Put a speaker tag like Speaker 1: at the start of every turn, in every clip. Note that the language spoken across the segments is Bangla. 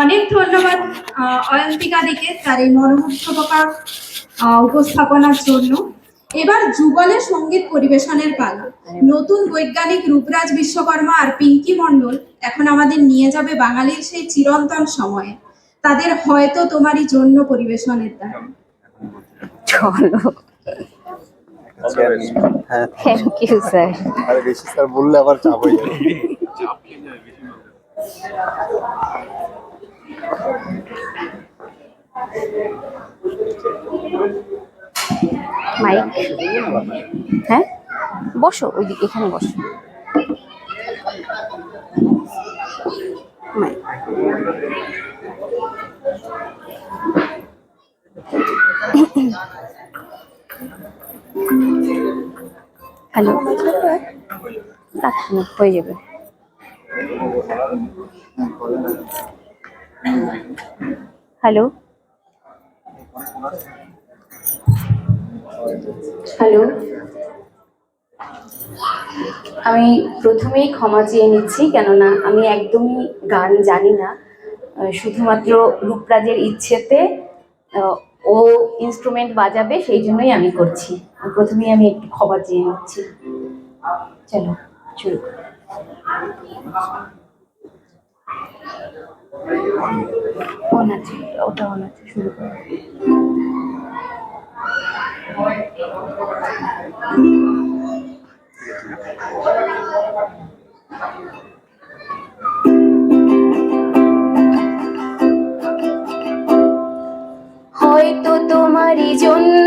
Speaker 1: অনেক ধন্যবাদ আহ, অয়ন্তিকা দিকে তার এই মনোমুগ্ধকর আহ, উপস্থাপনার জন্য। এবার যুগলের সংগীত পরিবেশনের পালা। নতুন বৈজ্ঞানিক রূপরাজ বিশ্বকর্মা আর পিঙ্কি মণ্ডল এখন আমাদের নিয়ে যাবে বাঙালির সেই চিরন্তন সময়ে। তাদের হয়তো তোমারই জন্য পরিবেশনের দ্বারা।
Speaker 2: চলো।
Speaker 3: হ্যাঁ
Speaker 2: থ্যাংক ইউ স্যার
Speaker 3: আরে বেশি স্যার বললে আবার চাপ হয়ে যাবে।
Speaker 2: মাইক হ্যাঁ? বসো ওই ওইদিকে এখানে বসো। মাইক হ্যালো হয়ে যাবে। হ্যালো। হ্যালো। আমি প্রথমেই ক্ষমা চেয়ে নিচ্ছি, কেননা আমি একদমই গান জানি না। শুধুমাত্র রূপরাজের ইচ্ছেতে ও ইনস্ট্রুমেন্ট বাজাবে, সেই জন্যই আমি করছি। প্রথমেই আমি একটু ক্ষমা চেয়ে নিচ্ছি। চলো, শুরু করি। অন ওটা আছে শুরু করো হয়তো তোমারই জন্য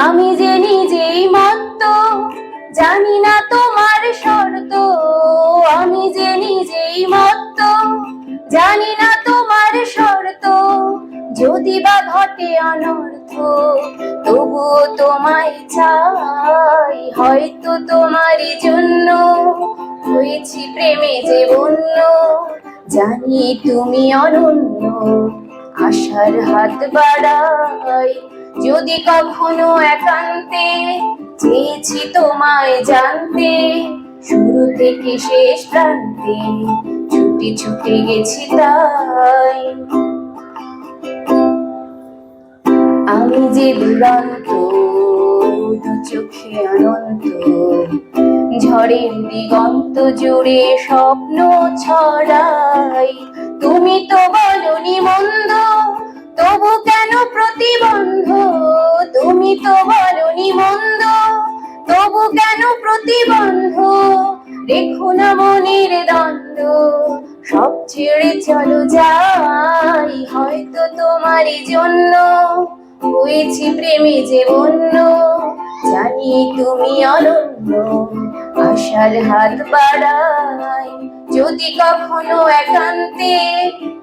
Speaker 2: আমি যে নিজেই মত্ত, জানি না তোমার শর্ত। আমি যে নিজেই মত্ত, জানি না তোমার শর্ত। যদি বা ঘটে অনর্থ, তবুও তোমায় চাই। হয়তো তোমারই জন্য হয়েছি প্রেমে যে বন্য। জানি তুমি অনন্য, আশার হাত বাড়াই। যদি কখনো একান্তে চেয়েছি তোমায় জানতে, শুরু থেকে শেষ প্রান্তে ছুটে ছুটে গেছি তাই। আমি যে দুরন্ত, দু চোখে অনন্ত, ঝড়ের দিগন্ত জুড়ে স্বপ্ন ছড়াই, তুমি তো বলনি মন্দ তবু কেন প্রতিবন্ধ? তুমি তো বলনি মন্দ। তবু কেন প্রতিবন্ধ? রেখো না মনের দ্বন্দ্ব। সব ছেড়ে চলো যাই, হয়তো তোমারই জন্য। হয়েছি প্রেমে যে বন্য, জানি তুমি অনন্য। আশার হাত বাড়াই যদি কখনো একান্তে